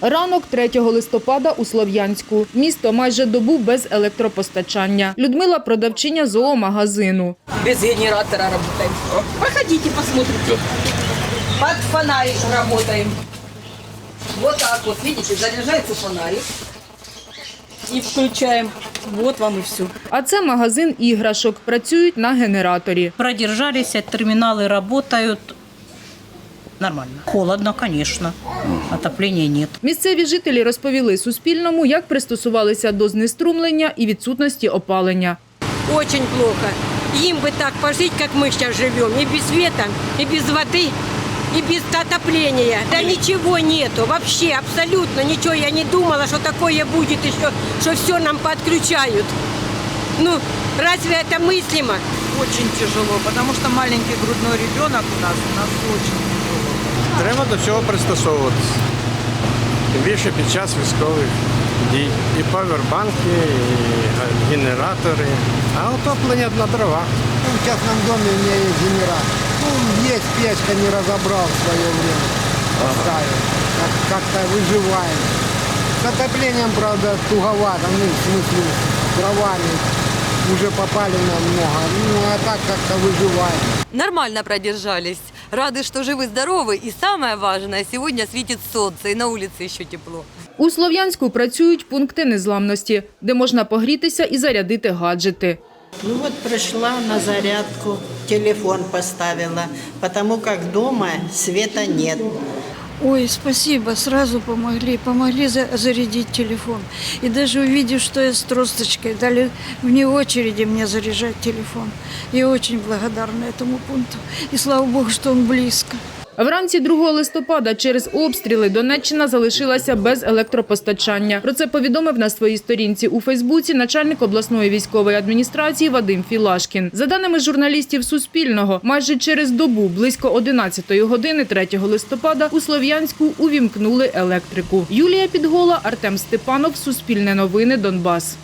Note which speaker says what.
Speaker 1: Ранок 3 листопада у Слов'янську. Місто майже добу без електропостачання. Людмила продавчиня зоомагазину.
Speaker 2: Без генератора работаем. Проходите, посмотрите. Под фонарик работаем. Вот так вот, видите, заряжается фонарик. И включаем. Вот вам и все.
Speaker 1: А це магазин іграшок. Працюють на генераторі.
Speaker 3: Продержались, терминалы работают. Нормально. Холодно, конечно. Отопления нет.
Speaker 1: Місцеві жителі розповіли Суспільному, як пристосувалися до знеструмлення і відсутності опалення.
Speaker 4: Очень плохо. Им бы так пожить, как мы сейчас живем. И без света, и без воды, и без отопления. Да ничего нету. Вообще, абсолютно ничего. Я не думала, что такое будет еще, что все нам подключают. Ну, разве это мыслимо?
Speaker 5: Очень тяжело, потому что маленький грудной ребенок у нас, у нас очень тяжело.
Speaker 6: Треба до цього пристосовуватися. Тим більше під час військових дій. І павербанки, і генератори, а отоплення на дровах.
Speaker 7: В частном доме у меня есть генератор. Ну, есть печка, не разобрал в свое время. Поставил. Как- Как-то выживаем. С отоплением, правда, туговато. Ну, в смысле, с дровами уже попали намного. Ну, а так как-то выживаем.
Speaker 8: нормально продержались. Рады, что живы-здоровы. И самое важное, сегодня светит солнце, и на улице еще тепло.
Speaker 1: У Слов'янську працюють пункти незламності, де можна погрітися і зарядити гаджети.
Speaker 9: Ну вот пришла на зарядку, телефон поставила, потому как дома света нет.
Speaker 10: Ой, спасибо, сразу помогли, помогли за- зарядить телефон. И даже увидев, что я с тросточкой, дали вне очереди мне заряжать телефон. Я очень благодарна этому пункту. И слава богу, что он близко.
Speaker 1: Вранці 2 листопада через обстріли Донеччина залишилася без електропостачання. Про це повідомив на своїй сторінці у Фейсбуці начальник обласної військової адміністрації Вадим Філашкін. За даними журналістів Суспільного, майже через добу близько 11 години 3 листопада у Слов'янську увімкнули електрику. Юлія Підгола, Артем Степанов, Суспільне новини, Донбас.